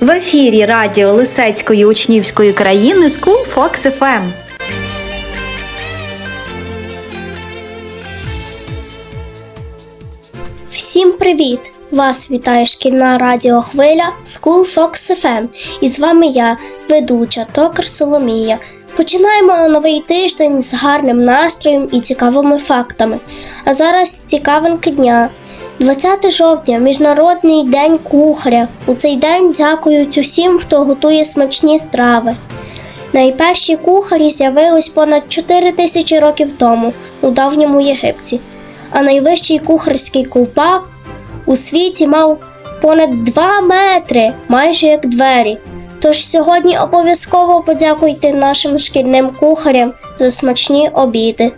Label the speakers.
Speaker 1: В ефірі радіо Лисецької учнівської країни School Fox FM.
Speaker 2: Всім привіт! Вас вітає шкільна радіохвиля School Fox FM. І з вами я, ведуча Токар Соломія. Починаємо новий тиждень з гарним настроєм і цікавими фактами. А зараз цікавинки дня. 20 жовтня Міжнародний день кухаря. У цей день дякують усім, хто готує смачні страви. Найперші кухарі з'явились понад 4 тисячі років тому у давньому Єгипті, а найвищий кухарський ковпак у світі мав понад 2 метри, майже як двері. Тож сьогодні обов'язково подякуйте нашим шкільним кухарям за смачні обіди.